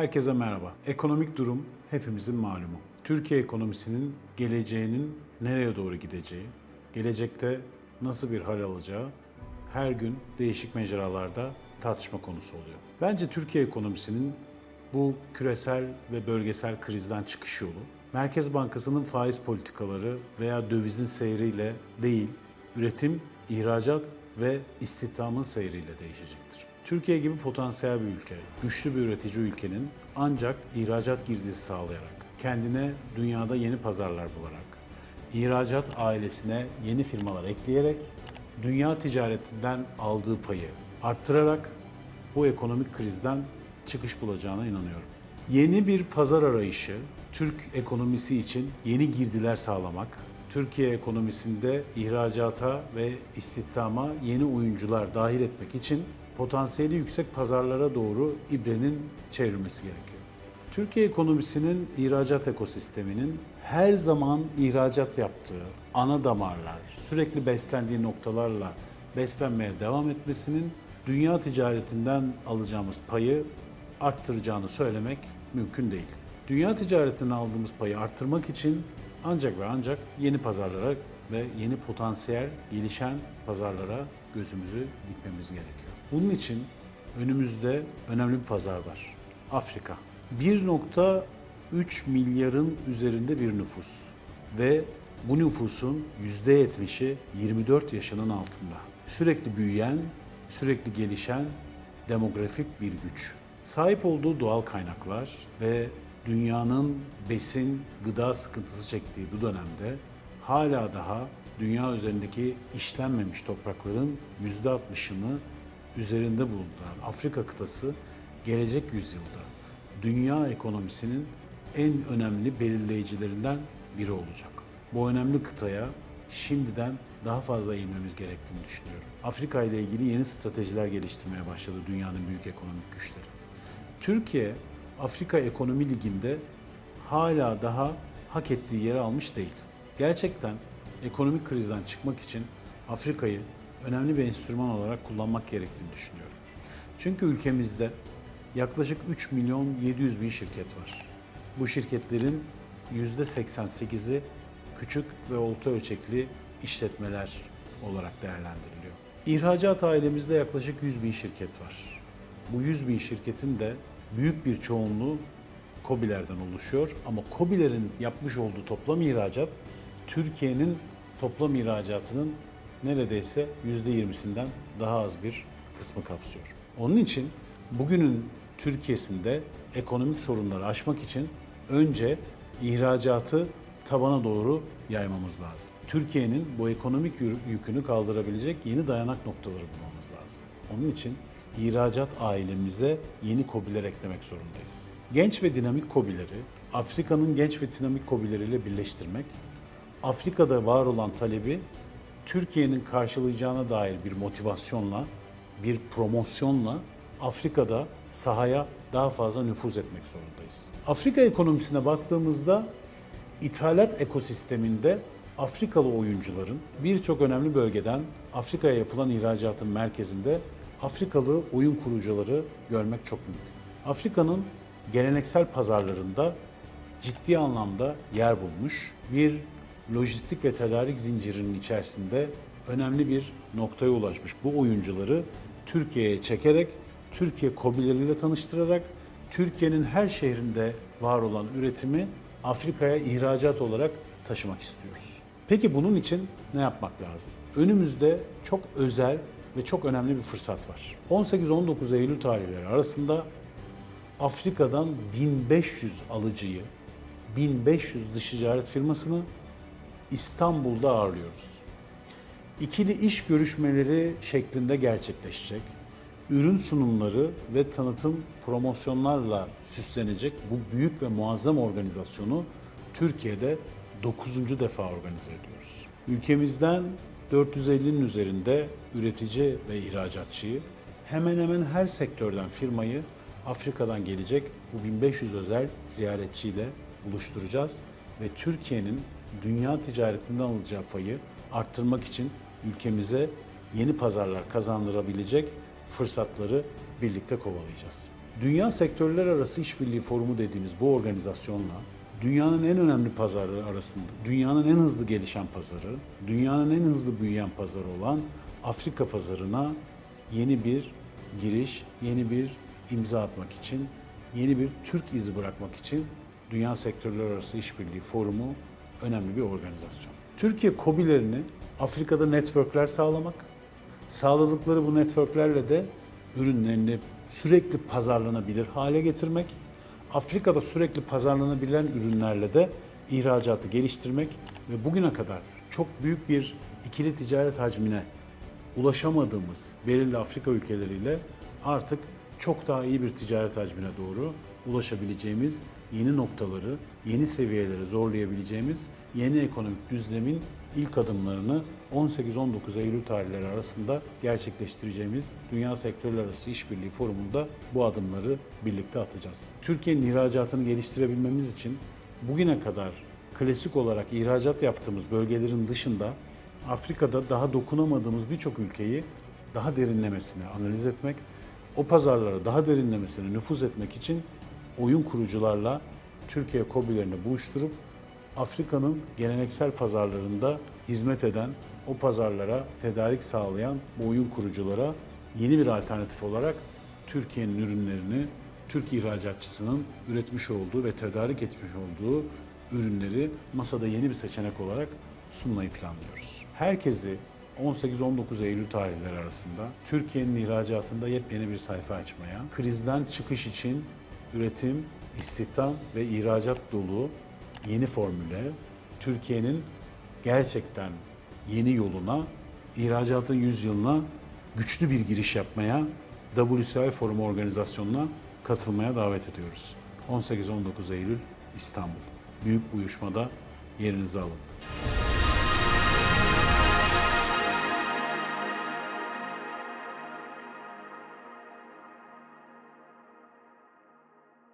Herkese merhaba. Ekonomik durum hepimizin malumu. Türkiye ekonomisinin geleceğinin nereye doğru gideceği, gelecekte nasıl bir hal alacağı her gün değişik mecralarda tartışma konusu oluyor. Bence Türkiye ekonomisinin bu küresel ve bölgesel krizden çıkış yolu Merkez Bankası'nın faiz politikaları veya dövizin seyriyle değil, üretim, ihracat ve istihdamın seyriyle değişecektir. Türkiye gibi potansiyel bir ülke, güçlü bir üretici ülkenin ancak ihracat girdisi sağlayarak, kendine dünyada yeni pazarlar bularak, ihracat ailesine yeni firmalar ekleyerek, dünya ticaretinden aldığı payı arttırarak bu ekonomik krizden çıkış bulacağına inanıyorum. Yeni bir pazar arayışı, Türk ekonomisi için yeni girdiler sağlamak, Türkiye ekonomisinde ihracata ve istihdama yeni oyuncular dahil etmek için potansiyeli yüksek pazarlara doğru ibrenin çevrilmesi gerekiyor. Türkiye ekonomisinin ihracat ekosisteminin her zaman ihracat yaptığı ana damarlar, sürekli beslendiği noktalarla beslenmeye devam etmesinin dünya ticaretinden alacağımız payı arttıracağını söylemek mümkün değil. Dünya ticaretinden aldığımız payı arttırmak için ancak ve ancak yeni pazarlara ve yeni potansiyel gelişen pazarlara gözümüzü dikmemiz gerekiyor. Bunun için önümüzde önemli bir pazar var. Afrika. 1.3 milyarın üzerinde bir nüfus ve bu nüfusun %70'i 24 yaşının altında. Sürekli büyüyen, sürekli gelişen demografik bir güç. Sahip olduğu doğal kaynaklar ve dünyanın besin, gıda sıkıntısı çektiği bu dönemde hala daha dünya üzerindeki işlenmemiş toprakların %60'ını üzerinde bulunduran Afrika kıtası gelecek yüzyılda dünya ekonomisinin en önemli belirleyicilerinden biri olacak. Bu önemli kıtaya şimdiden daha fazla eğilmemiz gerektiğini düşünüyorum. Afrika ile ilgili yeni stratejiler geliştirmeye başladı dünyanın büyük ekonomik güçleri. Türkiye Afrika Ekonomi Ligi'nde hala daha hak ettiği yeri almış değil. Gerçekten ekonomik krizden çıkmak için Afrika'yı önemli bir enstrüman olarak kullanmak gerektiğini düşünüyorum. Çünkü ülkemizde yaklaşık 3 milyon 700 bin şirket var. Bu şirketlerin %88'i küçük ve orta ölçekli işletmeler olarak değerlendiriliyor. İhracat ailemizde yaklaşık 100 bin şirket var. Bu 100 bin şirketin de büyük bir çoğunluğu KOBİ'lerden oluşuyor ama KOBİ'lerin yapmış olduğu toplam ihracat Türkiye'nin toplam ihracatının neredeyse %20'sinden daha az bir kısmı kapsıyor. Onun için bugünün Türkiye'sinde ekonomik sorunları aşmak için önce ihracatı tabana doğru yaymamız lazım. Türkiye'nin bu ekonomik yükünü kaldırabilecek yeni dayanak noktaları bulmamız lazım. Onun için ihracat ailemize yeni kobiler eklemek zorundayız. Genç ve dinamik kobileri Afrika'nın genç ve dinamik kobileriyle birleştirmek, Afrika'da var olan talebi Türkiye'nin karşılayacağına dair bir motivasyonla, bir promosyonla Afrika'da sahaya daha fazla nüfuz etmek zorundayız. Afrika ekonomisine baktığımızda ithalat ekosisteminde Afrikalı oyuncuların birçok önemli bölgeden Afrika'ya yapılan ihracatın merkezinde Afrikalı oyun kurucuları görmek çok mümkün. Afrika'nın geleneksel pazarlarında ciddi anlamda yer bulmuş bir lojistik ve tedarik zincirinin içerisinde önemli bir noktaya ulaşmış. Bu oyuncuları Türkiye'ye çekerek, Türkiye kobileriyle tanıştırarak, Türkiye'nin her şehrinde var olan üretimi Afrika'ya ihracat olarak taşımak istiyoruz. Peki bunun için ne yapmak lazım? Önümüzde çok özel ve çok önemli bir fırsat var. 18-19 Eylül tarihleri arasında Afrika'dan 1500 alıcıyı, 1500 dış ticaret firmasını İstanbul'da ağırlıyoruz. İkili iş görüşmeleri şeklinde gerçekleşecek. Ürün sunumları ve tanıtım promosyonlarla süslenecek bu büyük ve muazzam organizasyonu Türkiye'de 9. defa organize ediyoruz. Ülkemizden 450'nin üzerinde üretici ve ihracatçıyı, hemen hemen her sektörden firmayı Afrika'dan gelecek bu 1500 özel ziyaretçiyle buluşturacağız ve Türkiye'nin dünya ticaretinden alacağı payı arttırmak için ülkemize yeni pazarlar kazandırabilecek fırsatları birlikte kovalayacağız. Dünya Sektörler Arası İşbirliği Forumu dediğimiz bu organizasyonla dünyanın en önemli pazarları arasında, dünyanın en hızlı gelişen pazarı, dünyanın en hızlı büyüyen pazarı olan Afrika pazarına yeni bir giriş, yeni bir imza atmak için, yeni bir Türk izi bırakmak için Dünya Sektörler Arası İşbirliği Forumu önemli bir organizasyon. Türkiye KOBİ'lerini Afrika'da networkler sağlamak, sağladıkları bu networklerle de ürünlerini sürekli pazarlanabilir hale getirmek, Afrika'da sürekli pazarlanabilen ürünlerle de ihracatı geliştirmek ve bugüne kadar çok büyük bir ikili ticaret hacmine ulaşamadığımız belirli Afrika ülkeleriyle artık çok daha iyi bir ticaret hacmine doğru ulaşabileceğimiz yeni noktaları, yeni seviyeleri zorlayabileceğimiz yeni ekonomik düzlemin ilk adımlarını 18-19 Eylül tarihleri arasında gerçekleştireceğimiz Dünya Sektörler Arası İşbirliği Forumu'nda bu adımları birlikte atacağız. Türkiye'nin ihracatını geliştirebilmemiz için bugüne kadar klasik olarak ihracat yaptığımız bölgelerin dışında Afrika'da daha dokunamadığımız birçok ülkeyi daha derinlemesine analiz etmek, o pazarlara daha derinlemesine nüfuz etmek için oyun kurucularla Türkiye KOBİ'lerini buluşturup Afrika'nın geleneksel pazarlarında hizmet eden, o pazarlara tedarik sağlayan bu oyun kuruculara yeni bir alternatif olarak Türkiye'nin ürünlerini, Türk ihracatçısının üretmiş olduğu ve tedarik etmiş olduğu ürünleri masada yeni bir seçenek olarak sunmayı planlıyoruz. Herkesi 18-19 Eylül tarihleri arasında Türkiye'nin ihracatında yepyeni bir sayfa açmaya, krizden çıkış için üretim, istihdam ve ihracat dolu yeni formüle, Türkiye'nin gerçekten yeni yoluna, ihracatın yüzyılına güçlü bir giriş yapmaya WCI Forum organizasyonuna katılmaya davet ediyoruz. 18-19 Eylül İstanbul. Büyük uyuşmada yerinizi alın.